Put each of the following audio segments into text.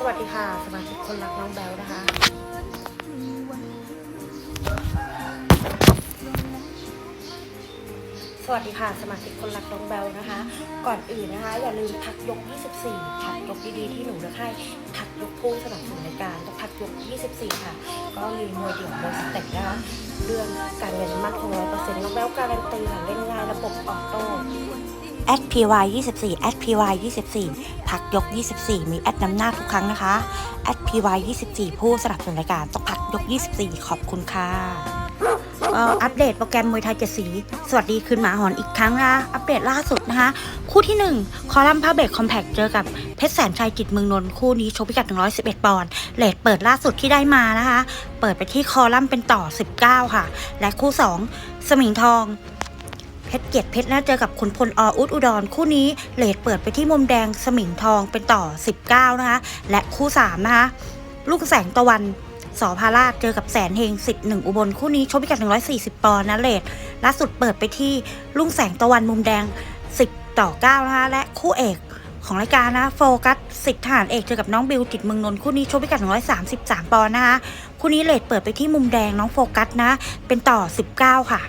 สวัสดีค่ะสมาชิกคนรักน้องแบลนะคะ สวัสดีค่ะสมาชิกคนรักน้องแบลนะคะ ก่อนอื่นนะคะ อย่าลืมทักยก 24ทักยกดีๆที่หนูเลือกให้ทักยกผู้สนับสนุนรายการต้องทักยก 24 ค่ะ ก็มีมวยเดี่ยวมวยสเต็ปนะคะเรื่องการเงินมั่นคงร้อยเปอร์เซ็นต์น้องแบลการันตีค่ะเล่นง่ายระบบออโต้ py 24แอด py 24 พักยก 24 มีแอดนำหน้าทุกครั้งนะคะแอด py 24 ผู้สนับสนุนรายการต้องพักยก 24 ขอบคุณค่ะอัปเดตโปรแกรมมวยไทยเจ็ดสี สวัสดีคืนหมาหอนอีกครั้งนะอัปเดตล่าสุดนะคะ คู่ที่ 1 คอลัมน์พาเบรกคอมแพคเจอกับเพชรแสนชัยจิตเมืองนนท์คู่นี้ชกพิกัด 111 ปอนด์เลทเปิดล่าสุดที่ได้มานะคะ เปิดไปที่คอลัมน์เป็นต่อ 19 ค่ะ และคู่ 2 สมิงทอง เพชรเกียรติเพชรนะเจอกับขุนพลออุดอุดรคู่นี้เลทเปิดไปที่มุมแดงสมิงทองเป็นต่อ 19 นะคะ และคู่3นะคะลูกแสงตะวันสอพาราชเจอกับแสนเฮงสิทธิ์หนึ่งอุบลคู่นี้ชกพิกัด 140 ปอนด์นะเลทล่าสุดเปิดไปที่ลุงแสงตะวันมุมแดง 10 ต่อ 9 นะคะ และคู่เอกของรายการนะโฟกัสสิทธิ์ทหารเอกเจอกับน้องบิวจิตเมืองนนท์คู่นี้ชกพิกัด 133 ปอนด์นะคะคู่นี้เลทเปิดไปที่มุมแดงน้องโฟกัสนะ เป็นต่อ 19 ค่ะ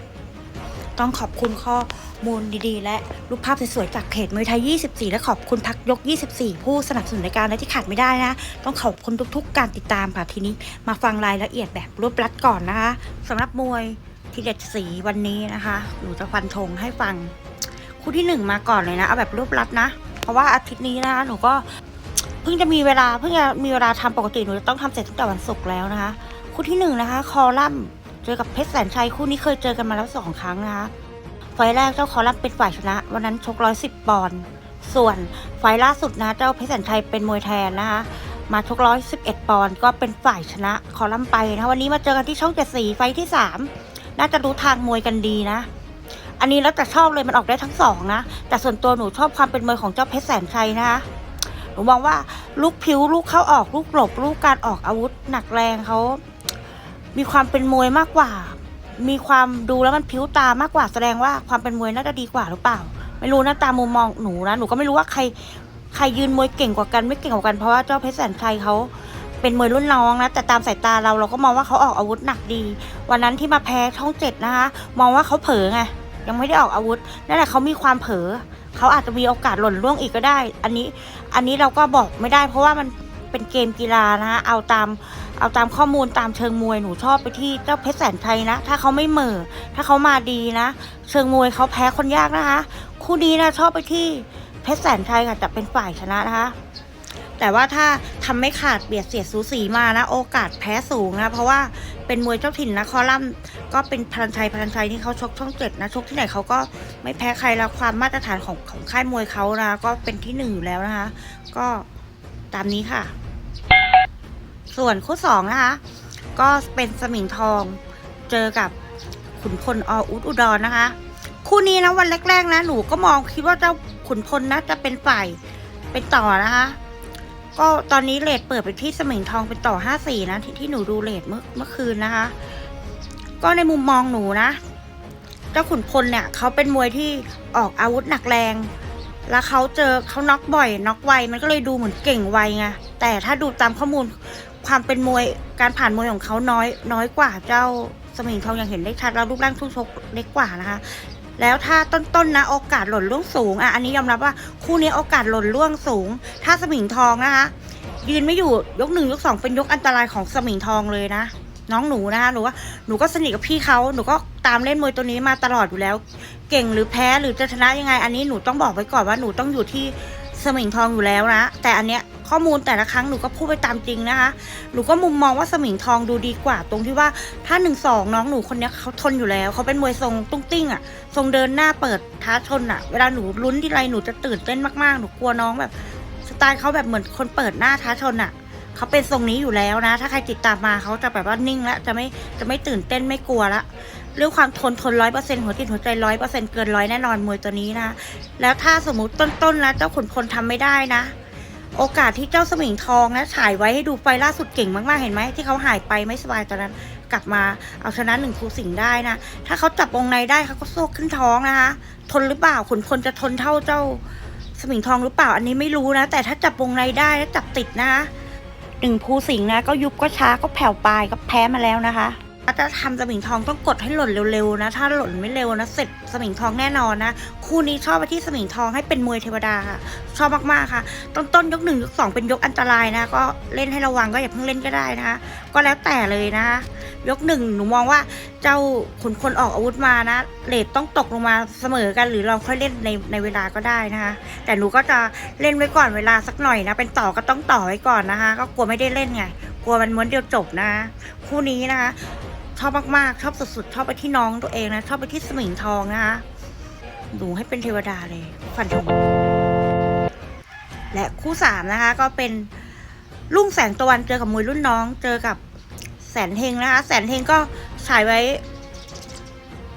ต้องขอบคุณข้อมูลดีๆ และรูปภาพสวยๆจากเพจมวยไทย 24 และขอบคุณพักยก 24 ผู้สนับสนุนรายการและที่ขาดไม่ได้นะ ต้องขอบคุณทุกๆ การติดตามค่ะทีนี้มาฟังรายละเอียดแบบรวบรัดก่อนนะคะสำหรับมวยทีเด็ดสีวันนี้นะคะหนูจะฟันธงให้ฟังคู่ที่หนึ่งมาก่อนเลยนะเอาแบบรวบรัดนะ เพราะว่าอาทิตย์นี้นะคะหนูก็เพิ่งจะมีเวลาเพิ่งจะมีเวลาทำปกติหนูจะต้องทำเสร็จตั้งแต่วันศุกร์แล้วนะคะ คู่ที่หนึ่งนะคะ คอลัมน์ เจอกับเพชรแสนชัยคู่นี้เคยเจอกันมาแล้วสองครั้งนะคะ ไฟแรกเจ้าคอลัมเป็นฝ่ายชนะ วันนั้นชกร้อยสิบปอนด์ ส่วนไฟล่าสุดนะเจ้าเพชรแสนชัยเป็นมวยแทนนะคะ มาชกร้อยสิบเอ็ดปอนด์ก็เป็นฝ่ายชนะคอลัมไปนะคะวันนี้มาเจอกันที่ช่องเจ็ดสีไฟที่สามน่าจะรู้ทางมวยกันดีนะ อันนี้แล้วแต่ชอบเลยมันออกได้ทั้งสองนะ แต่ส่วนตัวหนูชอบความเป็นมวยของเจ้าเพชรแสนชัยนะคะหนูมองว่าลูกผิวลูกเข้าออกลูกหลบลูกการออกอาวุธหนักแรงเขา มีความเป็นมวยมากกว่า มีความดูแล้วมันผิวตามากกว่าแสดงว่าความเป็นมวยน่าจะดีกว่าหรือเปล่า ไม่รู้นะตามมุมมองหนูนะหนูก็ไม่รู้ว่าใครใครยืนมวยเก่งกว่ากันไม่เก่งกว่ากันเพราะว่าเจ้าเพชรแสนชัยเขาเป็นมวยรุ่นน้องนะแต่ตามสายตาเราเราก็มองว่าเขาออกอาวุธหนักดี วันนั้นที่มาแพ้ช่องเจ็ดนะคะ มองว่าเขาเผลอไงยังไม่ได้ออกอาวุธนั่นแหละเขามีความเผลอเขาอาจจะมีโอกาสหล่นล่วงอีกก็ได้ อันนี้อันนี้เราก็บอกไม่ได้ เพราะว่ามันเป็นเกมกีฬานะคะเอาตาม เอาตามข้อมูลตามเชิงมวยหนูชอบไปที่เจ้าเพชรแสนชัยนะ ถ้าเขาไม่เหม่อถ้าเขามาดีนะ เชิงมวยเขาแพ้คนยากนะคะ คู่นี้นะชอบไปที่เพชรแสนชัยค่ะจะเป็นฝ่ายชนะนะคะ แต่ว่าถ้าทำไม่ขาดเบียดเสียดสูสีมานะ โอกาสแพ้สูงนะเพราะว่าเป็นมวยเจ้าถิ่นนะคอลัมน์ก็เป็นพลันชัยพลันชัยที่เขาชกช่องเจ็ดนะชกที่ไหนเขาก็ไม่แพ้ใครแล้วความมาตรฐานของของค่ายมวยเขานะก็เป็นที่หนึ่งอยู่แล้วนะคะ ก็ตามนี้ค่ะ ส่วนคู่สองนะคะ ก็เป็นสมิงทองเจอกับขุนพลออุดอุดรนะคะ คู่นี้นะวันแรกๆนะหนูก็มองคิดว่าเจ้าขุนพลนะจะเป็นฝ่ายเป็นต่อนะคะ ก็ตอนนี้เลทเปิดไปที่สมิงทองเป็นต่อห้าสี่นะที่ที่หนูดูเลทเมื่อเมื่อคืนนะคะ ก็ในมุมมองหนูนะ เจ้าขุนพลเนี่ยเขาเป็นมวยที่ออกอาวุธหนักแรง แล้วเขาเจอเขาน็อกบ่อยน็อกไวมันก็เลยดูเหมือนเก่งไวไงแต่ถ้าดูตามข้อมูล ความเป็นมวยการผ่านมวยของเขาน้อย น้อยกว่าเจ้าสมิงทองอย่างเห็นได้ชัดแล้วรูปร่างทุ่งชกเล็กกว่านะคะ แล้วถ้าต้นๆนะโอกาสหล่นล่วงสูงอะอันนี้ยอมรับว่าคู่นี้โอกาสหล่นล่วงสูง ถ้าสมิงทองนะคะยืนไม่อยู่ยกหนึ่งยกสองเป็นยกอันตรายของสมิงทองเลยนะน้องหนูนะคะหนูว่าหนูก็สนิทกับพี่เขาหนูก็ตามเล่นมวยตัวนี้มาตลอดอยู่แล้ว เก่งหรือแพ้หรือจะชนะยังไง อันนี้หนูต้องบอกไว้ก่อนว่าหนูต้องอยู่ที่ สมิงทองอยู่แล้วนะ แต่อันเนี้ยข้อมูลแต่ละครั้งหนูก็พูดไปตามจริงนะคะ หนูก็มุมมองว่าสมิงทองดูดีกว่า ตรงที่ว่าถ้าหนึ่งสองน้องหนูคนเนี้ยเขาทนอยู่แล้ว เขาเป็นมวยทรงตุ้งติ้งอะ่ะ ทรงเดินหน้าเปิดท้าชนอะ่ะ เวลาหนูลุ้นที่ไรหนูจะตื่นเต้นมากๆ หนูกลัวน้องแบบสไตล์เขาแบบเหมือนคนเปิดหน้าท้าชนอะ่ะเขาเป็นทรงนี้อยู่แล้วนะ ถ้าใครติดตามมาเขาจะแบบว่านิ่งแล้วจะไม่จะไม่ตื่นเต้นไม่กลัวละ เรื่องความทนทนร้อยเปอร์เซ็นต์หัวจิตหัวใจร้อยเปอร์เซ็นต์เกินร้อยแน่นอนมวยตัวนี้นะ แล้วถ้าสมมติต้นๆแล้วเจ้าขุนพลทำไม่ได้นะ โอกาสที่เจ้าสมิงทองนะฉายไว้ให้ดูไฟล่าสุดเก่งมากๆเห็นไหมที่เขาหายไปไม่สบายตอนนั้น กลับมาเอาชนะหนึ่งครูสิงได้นะ ถ้าเขาจับวงในได้เขาก็โซกขึ้นท้องนะคะ ทนหรือเปล่าขุนพลจะทนเท่าเจ้าสมิงทองหรือเปล่าอันนี้ไม่รู้นะ แต่ถ้าจับวงในได้แล้วจับติดนะคะหนึ่งภูสิงห์นะ ก็ยุบก็ช้าก็แผ่วปลายก็แพ้มาแล้วนะคะ ถ้าจะทำสมิงทองต้องกดให้หล่นเร็วๆนะ ถ้าหล่นไม่เร็วนะเสร็จสมิงทองแน่นอนนะ คู่นี้ชอบไปที่สมิงทองให้เป็นมวยเทวดาค่ะ ชอบมากๆค่ะ ต้นต้นยกหนึ่งยกสองเป็นยกอันตรายนะ ก็เล่นให้ระวังก็อย่าเพิ่งเล่นก็ได้นะคะ ก็แล้วแต่เลยนะ ยกหนึ่งหนูมองว่าเจ้าขุนพลออกอาวุธมานะเลทต้องตกลงมาเสมอกัน หรือเราค่อยเล่นในในเวลาก็ได้นะคะ แต่หนูก็จะเล่นไว้ก่อนเวลาสักหน่อยนะ เป็นต่อก็ต้องต่อไว้ก่อนนะคะ ก็กลัวไม่ได้เล่นไง กลัวมันม้วนเดียวจบนะ คู่นี้นะคะ ชอบมากๆ ชอบสุดๆ ชอบไปที่น้องตัวเองนะ ชอบไปที่สมิงทองนะคะหนูให้เป็นเทวดาเลยฟันธงและคู่สามนะคะ ก็เป็นลุ่งแสงตะวันเจอกับมวยรุ่นน้อง เจอกับแสนเฮงนะคะ แสนเฮงก็ฉายไว้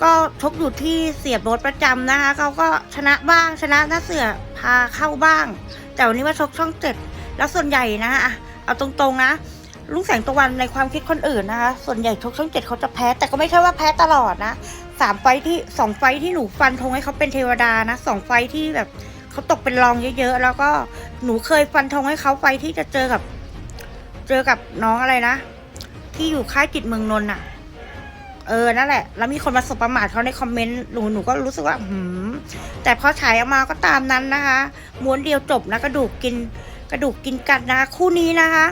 ก็ชกอยู่ที่เสียบรถประจำนะคะเขาก็ชนะบ้างชนะหน้าเสือพาเข้าบ้าง แต่วันนี้มาชกช่องเจ็ดแล้วส่วนใหญ่นะคะเอาตรงๆนะ ลุงแสงตะวันในความคิดคนอื่นนะคะ ส่วนใหญ่ชกช่องเจ็ดเขาจะแพ้ แต่ก็ไม่ใช่ว่าแพ้ตลอดนะสามไฟที่สองไฟที่หนูฟันธงให้เขาเป็นเทวดานะสองไฟที่แบบเขาตกเป็นรองเยอะๆ แล้วก็หนูเคยฟันธงให้เขาไฟท์ที่จะเจอกับ เจอกับน้องอะไรนะ ที่อยู่ค่ายจิตเมืองนนท์อะ เออนั่นแหละ แล้วมีคนมาสบประมาทเขาในคอมเมนต์หนูหนูก็รู้สึกว่าหืมแต่พอฉายออกมาก็ตามนั้นนะคะ ม้วนเดียวจบนะกระดูกกิน กระดูกกินกันนะ คู่นี้นะคะ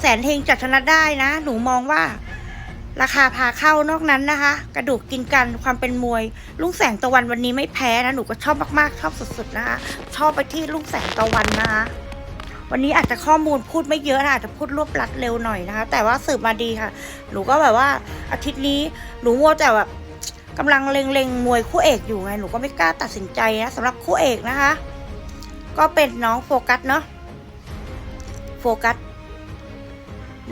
แสนเฮงจัดชนะได้นะ หนูมองว่า ราคาพาเข้านอกนั้นนะคะ กระดูกกินกันความเป็นมวยลุงแสงตะวันวันนี้ไม่แพ้นะหนูก็ชอบมากๆชอบสุดๆนะคะชอบไปที่ลุงแสงตะวันนะคะวันนี้อาจจะข้อมูลพูดไม่เยอะนะอาจจะพูดรวบรัดเร็วหน่อยนะคะ แต่ว่าสืบมาดีค่ะ หนูก็แบบว่าอาทิตย์นี้หนูมัวแต่แบบกำลังเล็งๆมวยคู่เอกอยู่ไงหนูก็ไม่กล้าตัดสินใจนะสำหรับคู่เอกนะคะ ก็เป็นน้องโฟกัสเนาะ กัส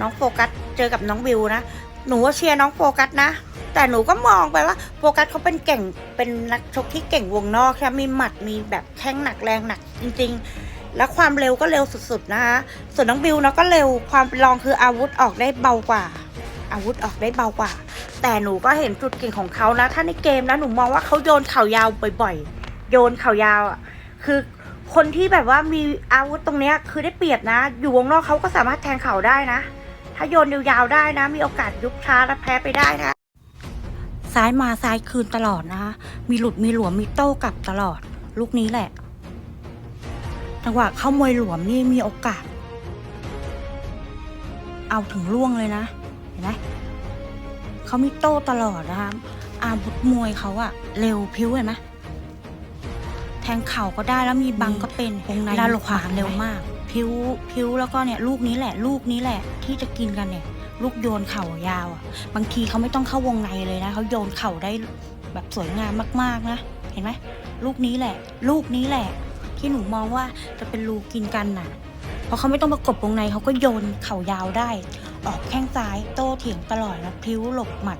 น้องโฟกัสเจอกับน้องวิวนะ หนูว่าเชียร์น้องโฟกัสนะ แต่หนูก็มองไปว่าโฟกัสเขาเป็นเก่ง เป็นนักชกที่เก่งวงนอกใช่มีหมัด มีแบบแข้งหนักแรงหนักจริง ๆ และความเร็วก็เร็วสุดๆนะคะ ส่วนน้องบิวเนาะก็เร็ว ความรองคืออาวุธออกได้เบากว่า อาวุธออกได้เบากว่า แต่หนูก็เห็นจุดเก่งของเขานะ ถ้าในเกมนะหนูมองว่าเขาโยนเข่ายาวบ่อย ๆ โยนเข่ายาวอะคือ คนที่แบบว่ามีอาวุธตรงเนี้ยคือได้เปรียบนะ อยู่วงนอกเขาก็สามารถแทงเข่าได้นะ ถ้าโยนยาวๆได้นะ มีโอกาสยุบช้าและแพ้ไปได้นะซ้ายมาซ้ายคืนตลอดนะคะมีหลุดมีหลวมมีโต้กลับตลอด ลูกนี้แหละจังหวะเข้ามวยหลวมนี่มีโอกาส เอาถึงล่วงเลยนะ เห็นไหมเขามีโต้ตลอดนะคะอาวุธมวยเขาอะเร็วพิ้วเห็นไหม แทงเข่าก็ได้แล้วมีบังก็เป็นวงในด้านขวาเร็วมาก พิ้วพิ้วแล้วก็เนี่ยลูกนี้แหละ ลูกนี้แหละ ที่จะกินกันเนี่ย ลูกโยนเข่ายาวอะ บางทีเขาไม่ต้องเข้าวงในเลยนะเขาโยนเข่าได้แบบสวยงามมากๆนะเห็นไหมลูกนี้แหละ ลูกนี้แหละ ที่หนูมองว่าจะเป็นรูกินกันน่ะเพราะเขาไม่ต้องประกบวงในเขาก็โยนเข่ายาวได้ ออกแข้งซ้ายโต้เถียงตลอดแล้วพิ้วหลบหมัด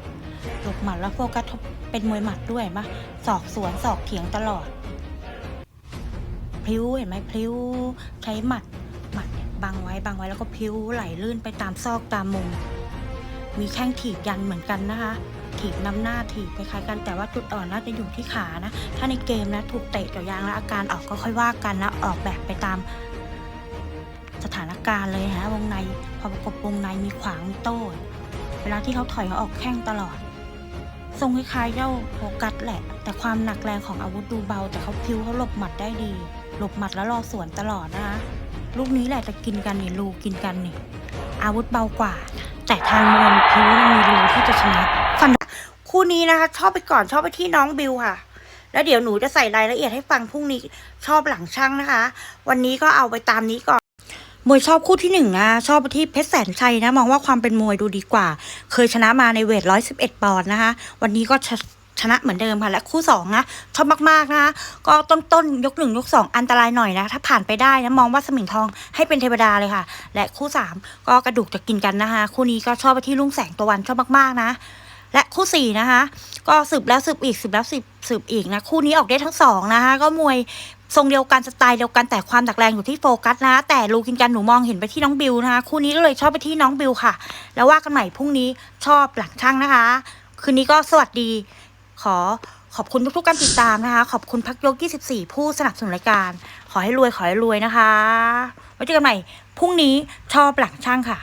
หลบหมัดแล้วโฟกัสเป็นมวยหมัดด้วยเห็นปะศอกสวนศอกเถียงตลอด พลิ้วเห็นไหมพลิ้วใช้หมัดหมัดบังไว้บังไว้แล้วก็พลิ้วไหลลื่นไปตามซอกตามมุม มีแข้งถีบยันเหมือนกันนะคะถีบนำหน้าถีบคล้ายๆกันแต่ว่าจุดอ่อนน่าจะอยู่ที่ขานะ ถ้าในเกมนะถูกเตะเกี่ยวยางแล้วอาการออกก็ค่อยว่ากันนะออกแบบไปตามสถานการณ์เลยฮะวงในพอประกบวงในมีขวางมีโต้เวลาที่เขาถอยเขาออกแข้งตลอด ทรงคล้ายๆเจ้าโฟกัสแหละ แต่ความหนักแรงของอาวุธดูเบา แต่เขาพิ้วเขาหลบหมัดได้ดี หลบหมัดแล้วรอสวนตลอดนะคะ ลูกนี้แหละจะกินกันนี่ลูกินกันนี่ อาวุธเบากว่า แต่ทางมวยพิ้วมีรูที่จะชนะฟันคู่นี้นะคะ ชอบไปก่อนชอบไปที่น้องบิวค่ะ แล้วเดี๋ยวหนูจะใส่รายละเอียดให้ฟังพรุ่งนี้ชอบหลังช่างนะคะ วันนี้ก็เอาไปตามนี้ก่อนมวยชอบคู่ที่หนึ่งนะชอบไปที่เพชรแสนชัยนะ มองว่าความเป็นมวยดูดีกว่า เคยชนะมาในเวทร้อยสิบเอ็ดปอนด์นะคะ วันนี้ก็ชช นะเหมือนเดิมค่ะและคู่สองนะชอบมากๆนะคะก็ต้นต้นๆยกหนึ่งยกสองอันตรายหน่อยนะถ้าผ่านไปได้นะมองว่าสมิงทองให้เป็นเทวดาเลยค่ะ และคู่สามก็กระดูกจะกินกันนะคะ คู่นี้ก็ชอบไปที่ลุงแสงตะวันชอบมากๆนะ และคู่สี่นะคะ ก็สืบแล้วสืบอีกสืบแล้วสืบสืบอีกนะคู่นี้ออกได้ทั้งสองนะคะก็มวยทรงเดียวกันสไตล์เดียวกันแต่ความหนักแรงอยู่ที่โฟกัสนะ แต่ลูกินกันหนูมองเห็นไปที่น้องบิวนะคะ คู่นี้ก็เลยชอบไปที่น้องบิวค่ะ แล้วว่ากันใหม่พรุ่งนี้ชอบหลังช่างนะคะ คืนนี้ก็สวัสดี ขอขอบคุณทุกๆการติดตามนะคะ ขอบคุณพักยก 24 ผู้สนับสนุนรายการ ขอให้รวยขอให้รวยนะคะไว้เจอกันใหม่พรุ่งนี้ชอบหลังช่างค่ะ